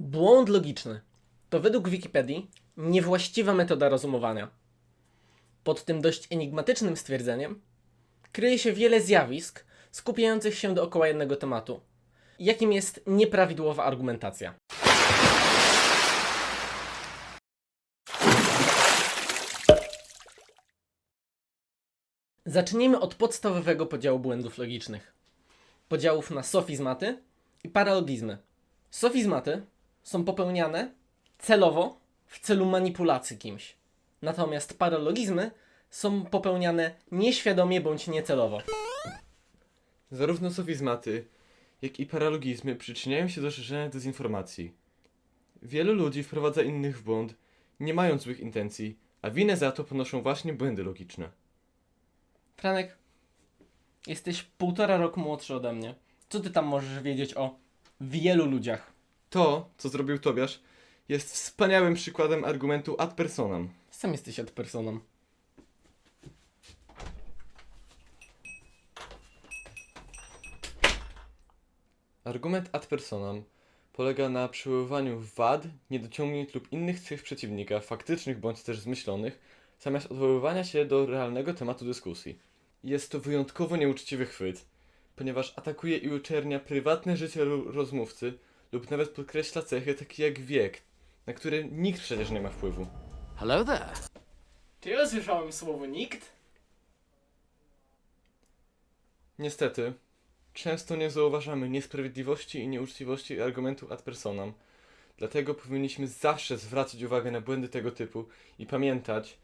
Błąd logiczny to według Wikipedii niewłaściwa metoda rozumowania. Pod tym dość enigmatycznym stwierdzeniem kryje się wiele zjawisk skupiających się dookoła jednego tematu, jakim jest nieprawidłowa argumentacja. Zacznijmy od podstawowego podziału błędów logicznych. Podziałów na sofizmaty i paralogizmy. Sofizmaty są popełniane celowo w celu manipulacji kimś. Natomiast paralogizmy są popełniane nieświadomie bądź niecelowo. Zarówno sofizmaty, jak i paralogizmy przyczyniają się do szerzenia dezinformacji. Wielu ludzi wprowadza innych w błąd, nie mając złych intencji, a winę za to ponoszą właśnie błędy logiczne. Franek, jesteś półtora roku młodszy ode mnie. Co ty tam możesz wiedzieć o wielu ludziach? To, co zrobił Tobiasz, jest wspaniałym przykładem argumentu ad personam. Sam jesteś ad personą. Argument ad personam polega na przywoływaniu wad, niedociągnięć lub innych cech przeciwnika, faktycznych bądź też zmyślonych, zamiast odwoływania się do realnego tematu dyskusji. Jest to wyjątkowo nieuczciwy chwyt, ponieważ atakuje i uczernia prywatne życie rozmówcy lub nawet podkreśla cechy takie jak wiek, na które nikt przecież nie ma wpływu. Hello there. Czy ja słyszałem słowo nikt? Niestety, często nie zauważamy niesprawiedliwości i nieuczciwości argumentu ad personam. Dlatego powinniśmy zawsze zwracać uwagę na błędy tego typu i pamiętać,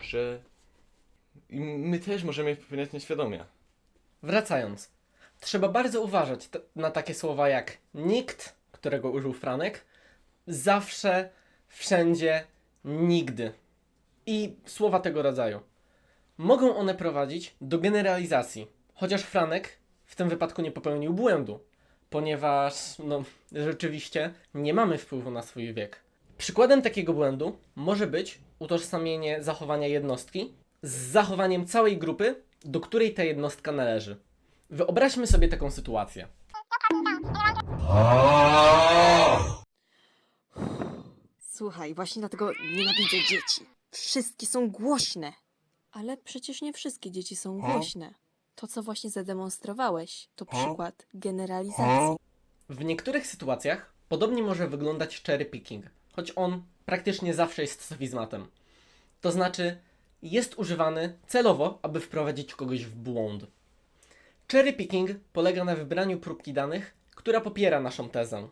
że i my też możemy je popełniać nieświadomie. Wracając. Trzeba bardzo uważać t- na takie słowa jak nikt, którego użył Franek, zawsze, wszędzie, nigdy. I słowa tego rodzaju. Mogą one prowadzić do generalizacji, chociaż Franek w tym wypadku nie popełnił błędu, ponieważ, no, rzeczywiście nie mamy wpływu na swój wiek. Przykładem takiego błędu może być utożsamienie zachowania jednostki z zachowaniem całej grupy, do której ta jednostka należy. Wyobraźmy sobie taką sytuację. Słuchaj, właśnie dlatego nienawidzę dzieci. Wszystkie są głośne. Ale przecież nie wszystkie dzieci są głośne. To, co właśnie zademonstrowałeś, to przykład generalizacji. W niektórych sytuacjach podobnie może wyglądać cherry picking, choć on praktycznie zawsze jest sofizmatem. To znaczy, jest używany celowo, aby wprowadzić kogoś w błąd. Cherry picking polega na wybraniu próbki danych, która popiera naszą tezę.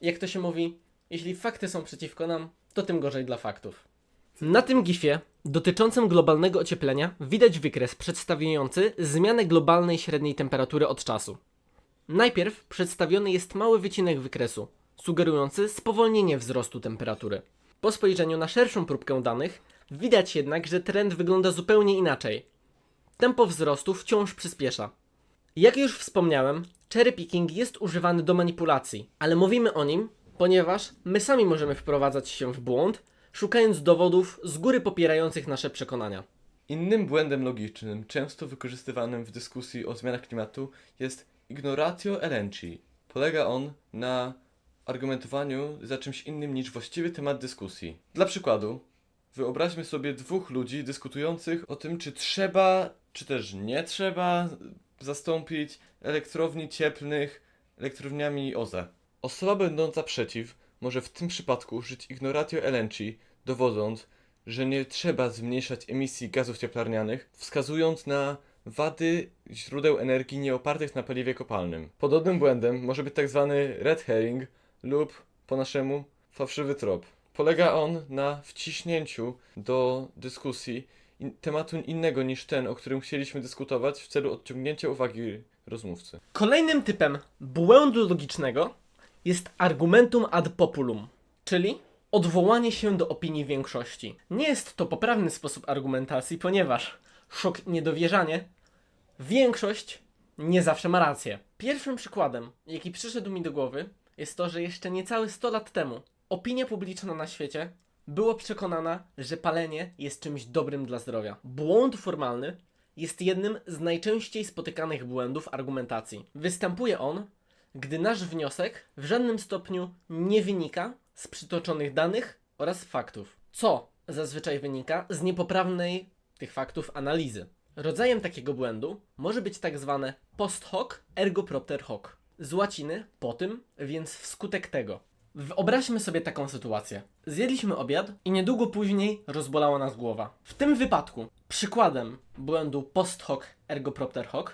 Jak to się mówi, jeśli fakty są przeciwko nam, to tym gorzej dla faktów. Na tym gifie dotyczącym globalnego ocieplenia widać wykres przedstawiający zmianę globalnej średniej temperatury od czasu. Najpierw przedstawiony jest mały wycinek wykresu, sugerujący spowolnienie wzrostu temperatury. Po spojrzeniu na szerszą próbkę danych, widać jednak, że trend wygląda zupełnie inaczej. Tempo wzrostu wciąż przyspiesza. Jak już wspomniałem, cherry picking jest używany do manipulacji, ale mówimy o nim, ponieważ my sami możemy wprowadzać się w błąd, szukając dowodów z góry popierających nasze przekonania. Innym błędem logicznym, często wykorzystywanym w dyskusji o zmianach klimatu, jest ignoratio elenchi. Polega on na argumentowaniu za czymś innym niż właściwy temat dyskusji. Dla przykładu, wyobraźmy sobie dwóch ludzi dyskutujących o tym, czy trzeba, czy też nie trzeba zastąpić elektrowni cieplnych elektrowniami OZE. Osoba będąca przeciw może w tym przypadku użyć ignoratio elenchi, dowodząc, że nie trzeba zmniejszać emisji gazów cieplarnianych, wskazując na wady źródeł energii nie opartych na paliwie kopalnym. Podobnym błędem może być tak zwany red herring lub po naszemu fałszywy trop. Polega on na wciśnięciu do dyskusji in- tematu innego niż ten, o którym chcieliśmy dyskutować w celu odciągnięcia uwagi rozmówcy. Kolejnym typem błędu logicznego jest argumentum ad populum, czyli odwołanie się do opinii większości. Nie jest to poprawny sposób argumentacji, ponieważ szok niedowierzanie, większość nie zawsze ma rację. Pierwszym przykładem, jaki przyszedł mi do głowy, jest to, że jeszcze niecałe 100 lat temu opinia publiczna na świecie była przekonana, że palenie jest czymś dobrym dla zdrowia. Błąd formalny jest jednym z najczęściej spotykanych błędów argumentacji. Występuje on gdy nasz wniosek w żadnym stopniu nie wynika z przytoczonych danych oraz faktów, co zazwyczaj wynika z niepoprawnej tych faktów analizy. Rodzajem takiego błędu może być tak zwane post hoc ergo propter hoc. Z łaciny po tym, więc wskutek tego. Wyobraźmy sobie taką sytuację. Zjedliśmy obiad i niedługo później rozbolała nas głowa. W tym wypadku przykładem błędu post hoc ergo propter hoc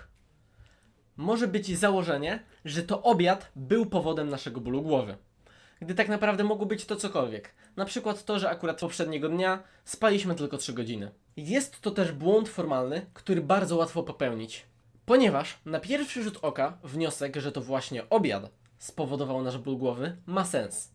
może być założenie, że to obiad był powodem naszego bólu głowy. Gdy tak naprawdę mogło być to cokolwiek. Na przykład to, że akurat poprzedniego dnia spaliśmy tylko 3 godziny. Jest to też błąd formalny, który bardzo łatwo popełnić. Ponieważ na pierwszy rzut oka wniosek, że to właśnie obiad spowodował nasz ból głowy, ma sens.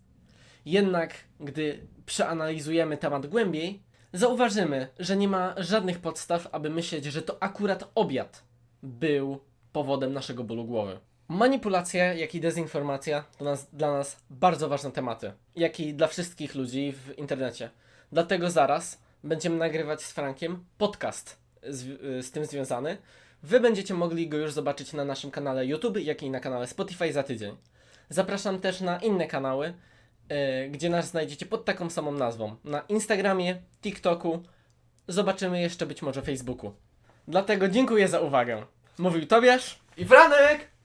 Jednak gdy przeanalizujemy temat głębiej, zauważymy, że nie ma żadnych podstaw, aby myśleć, że to akurat obiad był powodem naszego bólu głowy. Manipulacja, jak i dezinformacja to nas, dla nas bardzo ważne tematy, jak i dla wszystkich ludzi w internecie. Dlatego zaraz będziemy nagrywać z Frankiem podcast z, z tym związany. Wy będziecie mogli go już zobaczyć na naszym kanale YouTube, jak i na kanale Spotify za tydzień. Zapraszam też na inne kanały, yy, gdzie nas znajdziecie pod taką samą nazwą. Na Instagramie, TikToku, zobaczymy jeszcze być może Facebooku. Dlatego dziękuję za uwagę. Mówił Tobiasz. I Franek!